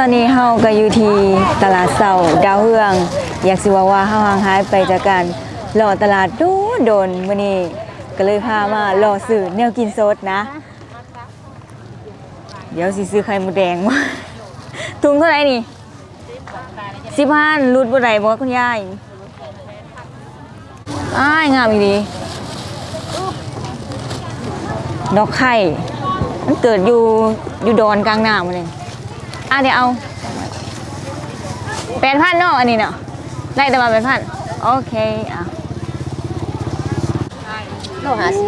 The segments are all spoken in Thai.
ตอนนี้เฮาก็อยู่ที่ตลาดเสาดาวเฮือง อยากสิว่าว่าเฮาห่างหายไปจากการรอตลาดดนโดนมื้อนี้ก็เลยพามารอซื้อแนวกินสดนะ เดี๋ยวสิซื้อไข่หมูแดงมาถุงเท่าไหร่นี่สิบห้ารูดบ่ได้บ่คุณยายอ้ายงามอีดีดอกไข่ มันเกิดอยู่อยู่ดอนกลางน้ำมาเลย อะเดี๋ยวเอาแปดพันเนาะอันนี้เนาะได้แต่มาแปดพันโอเคอะโลหาสิ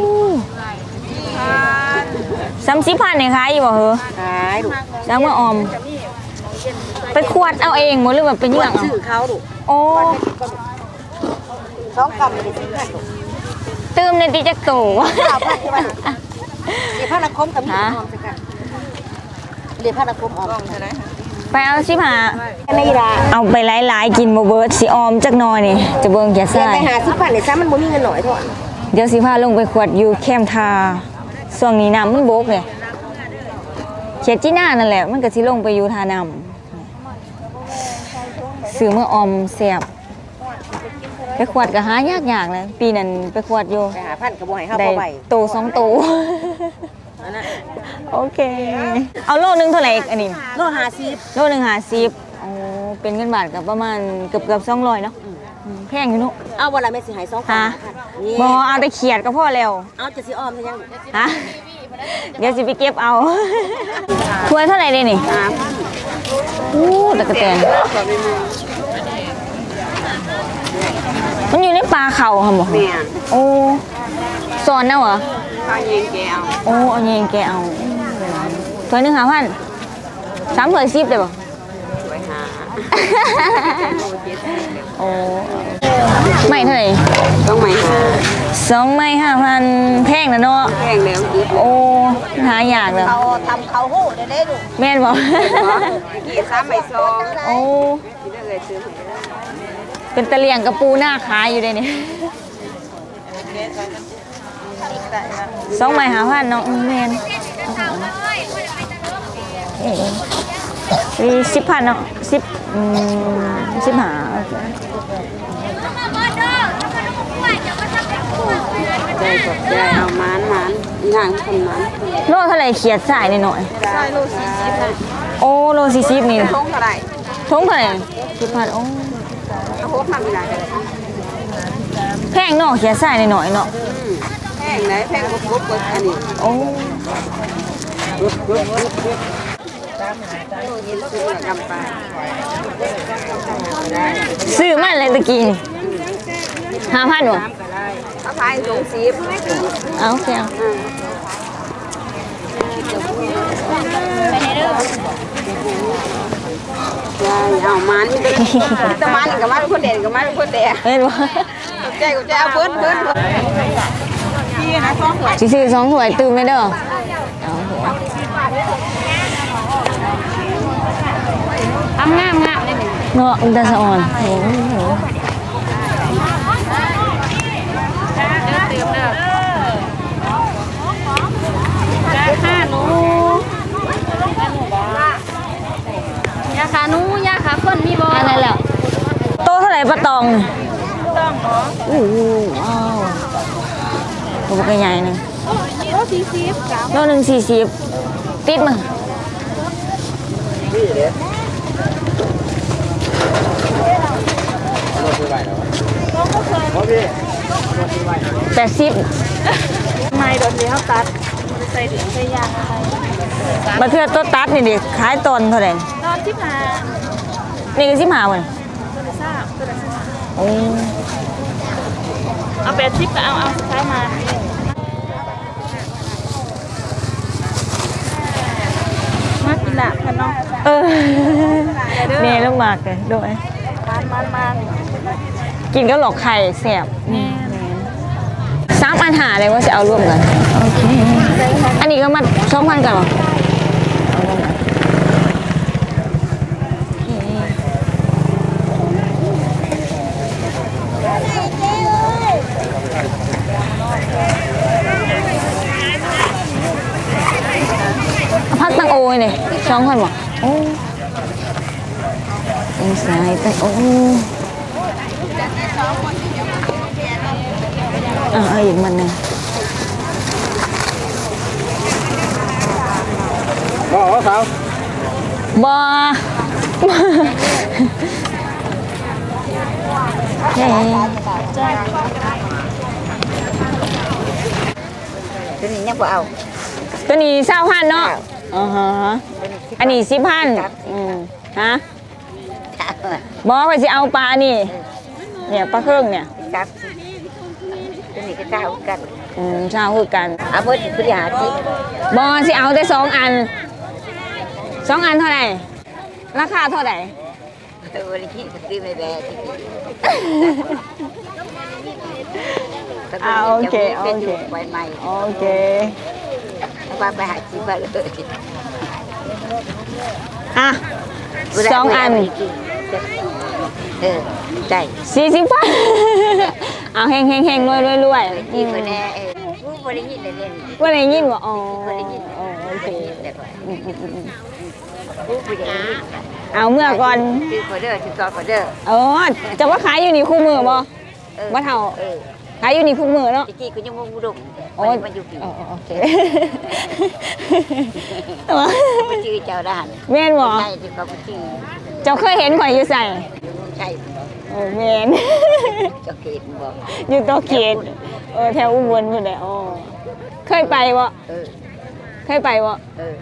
สามสิบพันเนี่ยขายอยู่บ่เหรอขายลูกแล้วมาออม ไปขวดเอาเองหมดหรือแบบเป็นยังเอาซื้อเขาลูกโอ้สองกำเลยซื้อกันลูกตืมในติจักโตเอาพันใช่ไหมเดี๋ยวพระนคมกับมีออมสักกัน เดี๋ยวพระนคมออมไปเอาชิบหาในอีดาเอาไปหลายๆกินบ่เบิดสิออมจักหน่อยนี่จะเบิ่งแก่เดี๋ยวซ่าไปหาสิบพันเนี่ยซ้ำมันบ่มีเงินหน่อยเท่านั้นเดี๋ยวสิพาลงไปขวดอยู่แคมทาช่วงนี้น้ำมันบกเนี่ยเขียดจีน่านั่นแหละ มันก็สิลงไปอยู่ทาน้ำซื้อเมื่อออมแซ่บไปขวดก็หายากๆเลยปีนั้นไปขวดอยู่ไปหาพันกับบ่ให้เข้าได้บ่ไหวโตสองโต อันนั้นโอเค เอาโลนึงเท่าไหร่อันนี้ โลหาสิบโลหนึ่งหาสิบโอ้เป็นเงินบาทกับประมาณเกือบเกือบสองร้อยเนาะอืมแพงอยู่เนุเอาวันละแม่สิหายสองพันฮะ นี่บอเอาแต่เขียดก็พอแล้วเอาจะสิออมซะยังฮะเดี๋ยวสิไปเก็บเอาถ้วยเท่าไหร่เลยนี่หาพันอู้ตะกะแตนมันอยู่ในปลาเข่าค่ะหมอแม่โอ้สอนเนาะเหรอ ข้าวเย็นแกเอาโอ้เอาเองแกเอาถ้วยหนึ่งหาพันสามถ้วยสิบเลยบ่ไปหาโอ้ไม่เท่าไหร่ต้องไม่หาสองไม้ห้าพันแพงนะเนาะแพงแล้วอีกโอ้หายากเลยเขาทำเขาหู้ได้เลยลูกแม่นบอกกี่ซ้ำไม่ซองโอ้ที่ได้เลยซื้อให้ได้เป็นตะเลียงกับปูหน้าขายอยู่เลยนี่ สองไม้หาพันเนาะอืมแม่นเอ้ยมีสิบพันเนาะสิบอืมสิบหาโอเคได้กับใจเอามันมันอีห่างคนมันโลเท่าไหร่เขียดสายนิดหน่อยใช่ลูกสี่สิบนะโอ้โลสี่สิบนี่ท้องเท่าไหร่ทงเท่าไหร่สิบพันโอ้เอาโคตรมามีหลายเลยแพงเนาะเขียดสายนิดหน่อยเนาะแพ งไหนแพงกว่าปุ๊บกว่าอันนี้โอ้ซื้อกำปาซื้อมาเลยตะกี้นี่ห้าพันวะถ้าพายสูงสิบเอาโอเคเอาใช่เอามันมีแต่มันกับมันคนเด่นกับมันคนเด่นเห็นบ่ใจกับใจเอาเพิ่นเพิ่น พี่นะท้องหัวสิซื้อสองถ้วยตื่มไหมเด้อเอาโอเคทำงามงามเลยเนาะอุนตาสะอ่อนโอ้โหเติมเด้อยาขาหนูยาขาหนูยาขาคนมีบ่อะไรแล้วโตเท่าไหร่ปลาตองนี่โอ้โหว้าว ตัวบักใหญ่ๆหนึงโลสี่สิบจ้าโลหนึ่งสี่สิบติดมาแปดสิบไม่โดนเลี้ยวตัดใส่ถุงใส่ยางอะไรมาเทือตัวตัดนี่ดิขายตอนเท่าไหร่นอนที่มานี่ก็สิบห้าวันตัวละซ่าตัวละซ่าโอ้เอาแปดสิบก็เอาเอาสุดท้ายมามากินละกัน เนาะเออเมย์ต้องมากเลยด้วย มันมันมันกินก็หลอกไข่แสบสามอันหาเลยว่าจะเอาร่วมกันโอเคอันนี้ก็มาสองพันกันเหรอเอาร่วมกันเอาพักตังโอยเนี่ย สองพันบ่โอ้สายไปโอ้อ่าเอาอีกมันหนึ่ง อ๋อสาวบอเฮ้ตัวนี้ยังบ่เอาตัวนี้เศร้าพันเนาะอ๋อฮะอันนี้สิบพันอืมฮะบอไปสิเอาปลานี่ เนี่ยปลาเครื่องเนี่ยครับตัวนี้ก็เก้ากันอืมเศร้าคือกันเอาเพิ่นคือหาสิบอสิเอาแต่สองอันสองอันเท่าไหร่ราคาเท่าไหร่ตัวนี้ก็ซื้อไม่แบกอ่าโอเคโอเคไว้ใหม่โอเค ว่าไปหาสิบาทเลยอะสองอันเออใจสี่สิบพันเอาแห้งแห้งแห้งรวยรวยรวยดีกว่าแน่เออผู้บริยินเลยเล่นว่าอะไรยินวะอ๋อผู้บริยินอ๋อโอเคแต่ว่าอืมอืมอืมอืมผู้บริยินเอาเมื่อก่อนซื้อคอเดอร์ซื้อคอเดอร์อ๋อจะว่าขายอยู่นี่คู่มือบ่เออบ่เท่าเออ ขายอยู่นี่คู่มือเนาะตะกี้ก็ยังมุงดุมโอ้ยมันอยู่ปีอ๋ออ๋อโอเคแต่ว่ามันชื่อเจ้าด้านแม่นบ่ใช่ที่เขาชื่อเจ้าเคยเห็นข่อยอยู่ใส่ใช่โอ้แม่นเจ้าเกตบอกอยู่ตัวเขตเออแถวอุบลพุ่นแหละอ๋อเคยไปบ่เออ เคยไปบ่เออ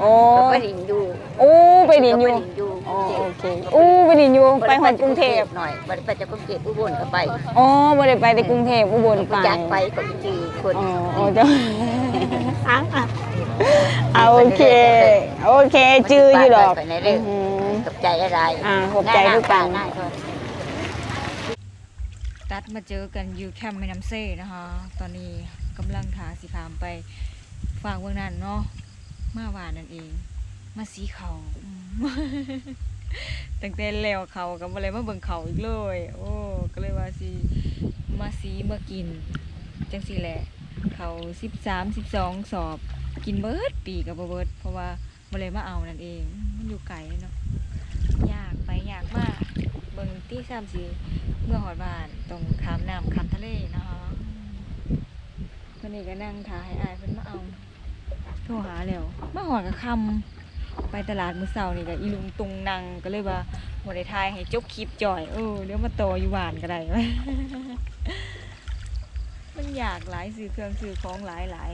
โอ้ก็ไปดินอยู่อู้ไปดินอยู่ก็ไปดินอยู่อ๋อโอเคอู้ไปดินอยู่ไปหอดกรุงเทพหน่อยไปไปจากกรุงเทพอุบลก็ไปอ๋อบ่ได้ไปในกรุงเทพอุบลไปอยากไปก็จือคนอ๋ออ๋อเจ้าเอาโอเค โอเค จื้ออยู่หรอกไปไหนเด้ออืมกับใจอะไรอ่าขอบใจทุกกันง่ายๆตัดมาเจอกันอยู่แคมป์แม่น้ำเซ่นะคะ ตอนนี้กำลังถาสิพามไป ฝากเมืองนั้นเนาะมาหวานนั่นเอง มาสีเขาตั้งแต่แล้วเขากับอะไรมาเบิ่งเขาอีกเลย โอ้ก็เลยว่าสิมาสีมากินจังสิแหละ เขาสิบสามสิบสองสอบ กินเบิร์ดปีกับเบิร์ดเพราะว่าบ่เลยมาเอานั่นเอง มันอยู่ไกลเนาะยากไปยากมากเบิ่งที่สามสีเมื่อหอดบ้านตรงข้ามน้ำข้ามทะเลนะคะคนนี้ก็นั่งถ่ายอายเพิ่นมาเอา โทรหาแล้วมาหอดกับคำไปตลาดมือเช้านี่ก็อีลุงตุงนังก็เลยว่าบ่ได้ถ่ายให้จบคลิปจ่อยเออเดี๋ยวมาต่ออยู่บ้านก็ได้มันอยากหลายซื้อเครื่องซื้อของหลายหลาย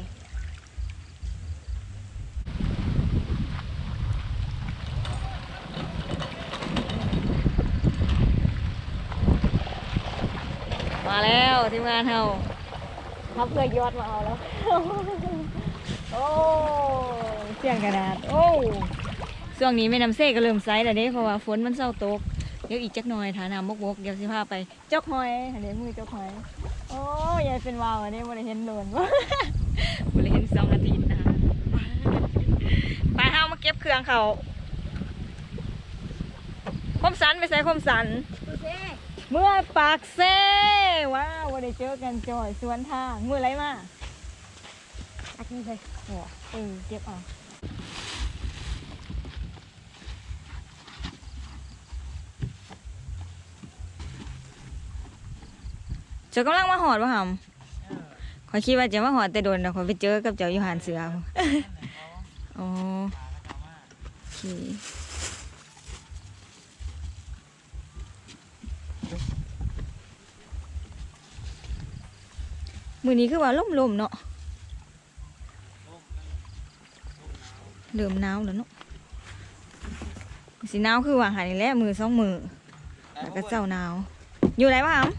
มาแล้วทีมงานเฮาพับเพื่อยอดมาเอาแล้ว โอ้เสียงขนาดโอ้ช่วงนี้แม่น้ำเซ่ก็เริ่มไซส์แล้วเด้เพราะว่าฝนมันเศร้าตก เดี๋ยวอีกจักหน่อยฐาน้ำบกๆเดี๋ยวสิพาไปเจ้าหอยอันนี้มือเจ้าหอย โอ้ยายเป็นวาวอันนี้บริเห็นโดนวะบริเห็นสองอาทิตย์นะคะไปเฮามาเก็บเครื่องเขาคมสันไปใส่คมสัน เมื่อปากเซ่ว้าววันได้เจอกันจอยสวนทางมืออะไรมาอันนี้เลย โอ้เออเก็บเอาเจ้ากำลังมาหอดวะหำขอยคิดว่าจะมาหอดแต่โดนแต่ขอยไปเจอกับเจ้าอยู่หานเสืออ๋อโอเคมือนี้คือว่าล่มๆเนาะ เริ่มหนาวแล้วเนาะสีหนาวคือว่าหายนี่แหละมือสองมือแล้วก็เจ้าหนาวอยู่ไหนวะอ๋อ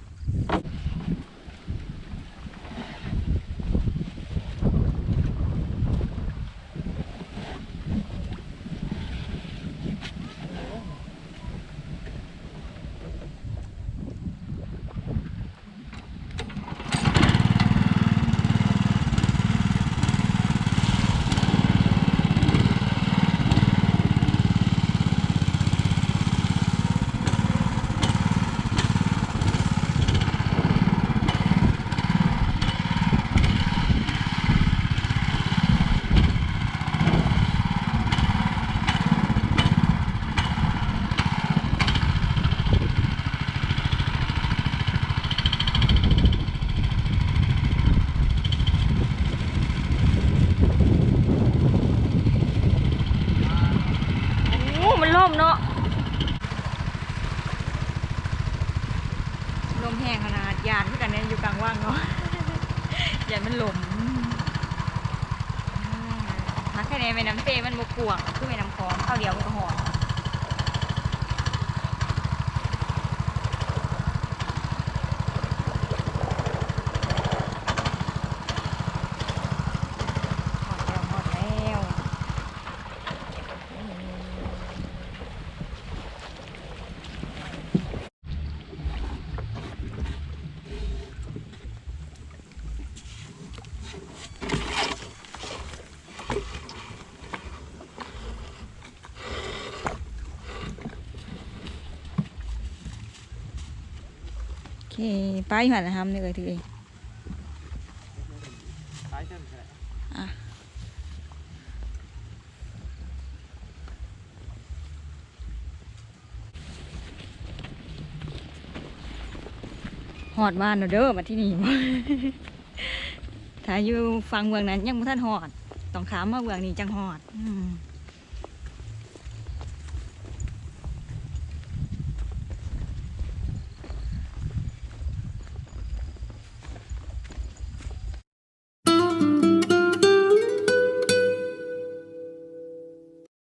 ลมเนาะลมแห้งขนาดยานที่กันเนี่ยอยู่กลางว่างเนาะยานมันลมพักแค่ในแม่น้ำเต้มันบกกวงคือแม่น้ำคลองเข้าเดียวมันก็หอม เคไปหันละทำนี่เลยถือเองซ้ายเส้นก็ได้อะหอดบ้านเด้อมาที่นี่ถ้าอยู่ฟังเมืองนั้นยังบ่ทันหอด ต้องขามมาเมืองนี้จังหอด อืม